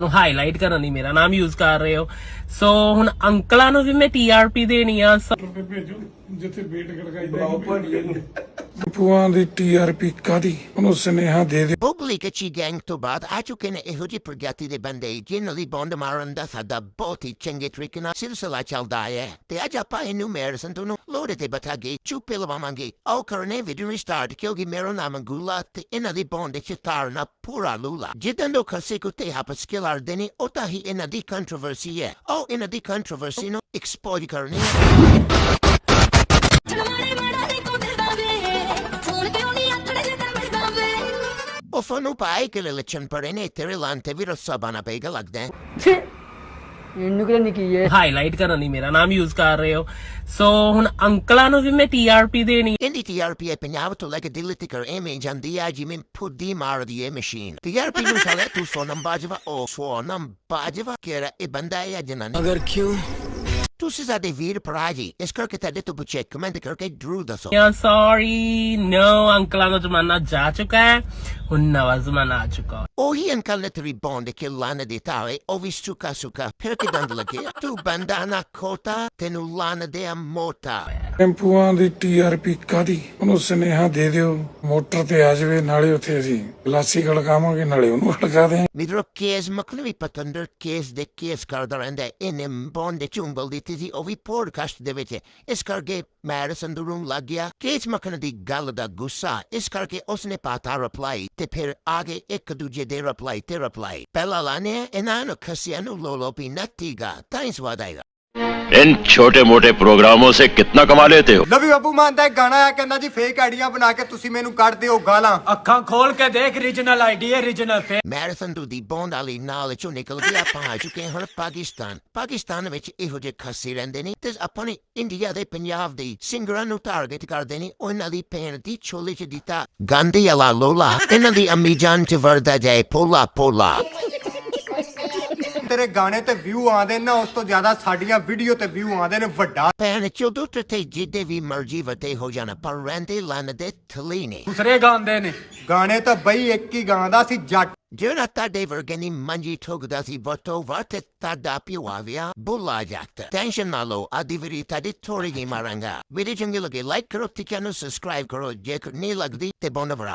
ਨੂੰ ਹਾਈਲਾਈਟ ਕਰਨ ਲਈ ਮੇਰਾ ਨਾਮ ਯੂਜ਼ ਕਰ ਰਹੇ ਹੋ। ਸੋ ਹੁਣ ਅੰਕਲਾਂ ਨੂੰ ਵੀ ਮੈਂ ਟੀਆਰਪੀ ਦੇਣੀ ਆ ਸ- ਰੁਪਏ ਭੇਜੋ ਜਿੱਥੇ ਵੇਟ ਖੜਕਾਈਦਾ ਦੀ ਟੀਆਰਪੀ ਕਾਦੀ ਉਹਨੂੰ ਸੁਨੇਹਾ ਦੇ ਦਿਓ। ਪਬਲਿਕ ਅੱਛੀ ਗੈਂਗ ਤੋਂ ਬਾਅਦ ਆ ਚੁੱਕੇ ਨੇ ਇਹੋ ਜਿਹੀ ਪ੍ਰਗਤੀ ਦੇ ਬੰਦੇ, ਜਿਨ੍ਹਾਂ ਦੀ ਬੌਂਡ ਮਾਰਨ ਦਾ ਸਾਡਾ ਬਹੁਤ ਹੀ ਚੰਗੇ ਤਰੀਕੇ ਨਾਲ ਸਿਲਸਿਲਾ ਚੱਲਦਾ ਹੈ। ਤੇ ਅੱਜ ਆਪਾਂ ਇਹਨੂੰ ਮੈਰਸਨ ਤੋਂ ਨੂੰ ਲੋੜੇ ਤੇ ਬਤਾ ਚੁੱਪੇ ਲਵਾਵਾਂਗੇ। ਆਓ ਕਰਨੇ ਵੀਡੀਓ ਸਟਾਰਟ ਕਿਉਂਕਿ ਮੇਰਾ ਨਾਮ ਗੁਲਾ ਤੇ ਇਹਨਾਂ ਦੀ ਬੌਂਡ ਚ ਤਾਰਨਾ ਪੂਰਾ ਲੂਲਾ। ਜਿੱਦਾਂ ਲੋਕ ਖਸੇ ਕੁੱਤੇ ਹੱਪ ਸਕਿਲਰ ਦੇਣੀ ਉਹ ਹੀ ਇਹਨਾਂ ਦੀ ਕੰਟਰੋਵਰਸੀ ਹੈ। ਆਓ ਇਹਨਾਂ ਦੀ ਕੰਟਰੋਵਰਸੀ ਨੂੰ ਐਕਸਪੋਜ਼ ਕਰਨੀ ਹੈ ਕਿ ਤੇਰੇ ਲਾਂਤੇ ਵੀ ਰੱਸਾ ਬਣਾ ਪਏਗਾ ਲੱਗਦਾ ਹੈ ਇਹਨੂੰ ਕਿਹੜਾ ਨਿੱਕੀ ਹੈ ਹਾਈਲਾਈਟ ਕਰਨ ਲਈ ਮੇਰਾ ਨਾਮ ਯੂਜ਼ ਕਰ ਰਹੇ ਹੋ ਸੋ ਹੁਣ ਅੰਕਲਾਂ ਨੂੰ ਵੀ ਮੈਂ ਟੀਆਰਪੀ ਦੇਣੀ Hindi TRP ਪੰਜਾਬ ਤੋਂ ਲੈ ਕੇ ਦਿੱਲੀ ਤੱਕ ਐਵੇਂ ਜਾਂਦੀ ਹੈ ਜਿਵੇਂ ਫੁੱਦੀ ਮਾਰਦੀ ਹੈ ਮਸ਼ੀਨ TRP ਨੂੰ ਸਾਲੇ ਤੂੰ ਸੋਨਮ ਬਾਜਵਾ ਉਹ ਸੋਨਮ ਬਾਜਵਾ ਕਿਹੜਾ ਇਹ ਬੰਦਾ ਹੈ ਜਾਂ ਜਨਾਨੀ ਅਗਰ ਕਿਉਂ ਜਰੂਰ ਦੱਸੋ ਸੌਰੀ ਨੋ ਅੰਕਲਾਂ ਦਾ ਜ਼ਮਾਨਾ ਜਾ ਚੁੱਕਾ ਹੈ ਹੁਣ ਨਵਾਂ ਜ਼ਮਾਨਾ ਆ ਚੁੱਕਾ ਉਹੀ ਅੰਕਲ ਨੇ ਤੇਰੀ ਬੌਂਡ ਕਿ ਲਾਨ ਦੇ ਤਾਵੇ ਉਹ ਵੀ ਸੁੱਕਾ ਸੁੱਕਾ ਫਿਰ ਲੱਗੇ ਤੂੰ ਬੰਦਾ ਨਾ ਖੋਤਾ ਤੈਨੂੰ ਲਾਨ ਦੇ ਮੋਟਾ ਟੈਂਪੂਆਂ ਦੀ ਟੀਆਰਪੀ ਕਾਦੀ ਉਹਨੂੰ ਸੁਨੇਹਾ ਦੇ ਦਿਓ। ਮੋਟਰ ਤੇ ਆ ਜਾਵੇ, ਨਾਲੇ ਉੱਥੇ ਅਸੀਂ ਗਲਾਸੀ ਖੜਕਾਵਾਂਗੇ, ਨਾਲੇ ਉਹਨੂੰ ਖੜਕਾ ਦੇ ਮੇਰਾ ਕੇਸ ਮਖਨਵੀ ਪਤੰਦਰ ਕੇਸ ਦੇ ਕੇਸ ਕਰਦਾ ਰਹਿੰਦਾ ਇਹਨੇ ਬੌਂਡ ਦੇ ਚੁੰਬਲ ਦਿੱਤੀ ਸੀ, ਉਹ ਵੀ ਪੋਡਕਾਸਟ ਦੇ ਵਿੱਚ। ਇਸ ਕਰਕੇ ਮੈਰਿਸਨ ਦੇ ਰੂਮ ਲੱਗ ਗਿਆ। ਕੇਸ ਮਖਨ ਦੀ ਗੱਲ ਦਾ ਗੁੱਸਾ, ਇਸ ਕਰਕੇ ਉਸਨੇ ਪਾਤਾ ਰਿਪਲਾਈ ਤੇ ਫਿਰ ਆਗੇ ਇੱਕ ਦੂਜੇ ਦੇ ਰਿਪਲਾਈ ਤੇ ਰਿਪਲਾਈ ਪਹਿਲਾ ਲਾਨੇ ਇਹਨਾਂ ਨੂੰ ਖਸਿਆ ਨੂੰ ਲੋਲੋ ਪੀ ਨੱਤੀਗਾ ਤਾਂ ਇਸ ਵਾਦ ਆਏਗਾ। इन छोटे मोटे प्रोग्रामों से कितना कमा लेते हो ਲਵੀ ਬੱਬੂ ਮਾਨ ਦਾ ਇੱਕ ਗਾਣਾ ਆਇਆ ਕਹਿੰਦਾ ਜੀ ਫੇਕ ਆਈਡੀਆਂ ਬਣਾ ਕੇ ਤੁਸੀਂ ਮੈਨੂੰ ਕੱਢ ਦਿਓ ਗਾਲਾਂ ਅੱਖਾਂ ਖੋਲ ਕੇ ਦੇਖ ਰੀਜਨਲ ਆਈਡੀ ਹੈ ਰੀਜਨਲ ਫੇ ਮੈਰਾਥਨ ਤੋਂ ਦੀ ਬੌਂਡ ਵਾਲੀ ਨਾਲ ਚੋਂ ਨਿਕਲ ਕੇ ਆਪਾਂ ਆ ਚੁੱਕੇ ਹਾਂ ਹੁਣ ਪਾਕਿਸਤਾਨ ਪਾਕਿਸਤਾਨ ਵਿੱਚ ਇਹੋ ਜਿਹੇ ਖੱਸੇ ਰਹਿੰਦੇ ਨੇ ਤੇ ਆਪਣੇ ਇੰਡੀਆ ਦੇ ਪੰਜਾਬ ਦੇ ਸਿੰਗਰਾਂ ਨੂੰ ਟਾਰਗੇਟ ਕਰਦੇ ਨੇ ਉਹਨਾਂ ਦੀ ਭੈਣ ਦੀ ਛੋਲੇ ਚ ਦਿੱਤਾ ਗਾਂਧੀ ਵਾਲਾ ਲੋਲਾ ਇਹਨਾਂ ਦੀ ਅੰਮੀ ਜਾਨ ਚ ਵਰਦਾ ਜਾਏ ਪੋਲਾ ਪੋਲਾ ਤੇਰੇ ਗਾਣੇ ਤੇ ਵਿਊ ਆਉਂਦੇ ਨਾ ਉਸ ਤੋਂ ਜ਼ਿਆਦਾ ਸਾਡੀਆਂ ਵੀਡੀਓ ਤੇ ਵਿਊ ਆਉਂਦੇ ਨੇ ਵੱਡਾ। ਭੈਣ ਚੋਦੋ ਤੇ ਜਿੱਦੇ ਵੀ ਮਰਜ਼ੀ ਵਤੇ ਹੋ ਜਾਣਾ ਪਰ ਰਹਿੰਦੇ ਲੰਨ ਦੇ ਥਲੀ ਨੇ। ਦੂਸਰੇ ਗਾਉਂਦੇ ਨੇ। ਗਾਣੇ ਤਾਂ ਬਈ ਇੱਕ ਹੀ ਗਾਉਂਦਾ ਸੀ ਜੱਟ। ਜਿਹੜਾ ਤੁਹਾਡੇ ਵਰਗੇ ਨੀ ਮੰਜੀ ਠੋਕਦਾ ਸੀ ਵਟੋ ਵਟ ਤੁਹਾਡਾ ਪਿਓ ਆ ਗਿਆ ਬੁਲਾ ਜਾਤਾ ਟੈਨਸ਼ਨ ਨਾ ਲਓ ਆਦੀ ਵੀਰੀ ਤੁਹਾਡੀ ਥੋੜੀ ਹੀ ਮਾਰਾਂਗਾ। ਵੀਡੀਓ ਚੰਗੀ ਲੱਗੇ ਲਾਈਕ ਕਰੋ ਤੇ ਚੈਨਲ ਸਬਸਕ੍ਰਾਈਬ ਕਰੋ। ਜੇਕਰ ਨਹੀਂ ਲੱਗਦੀ ਤੇ ਬੋਨ ਵਰਾਓ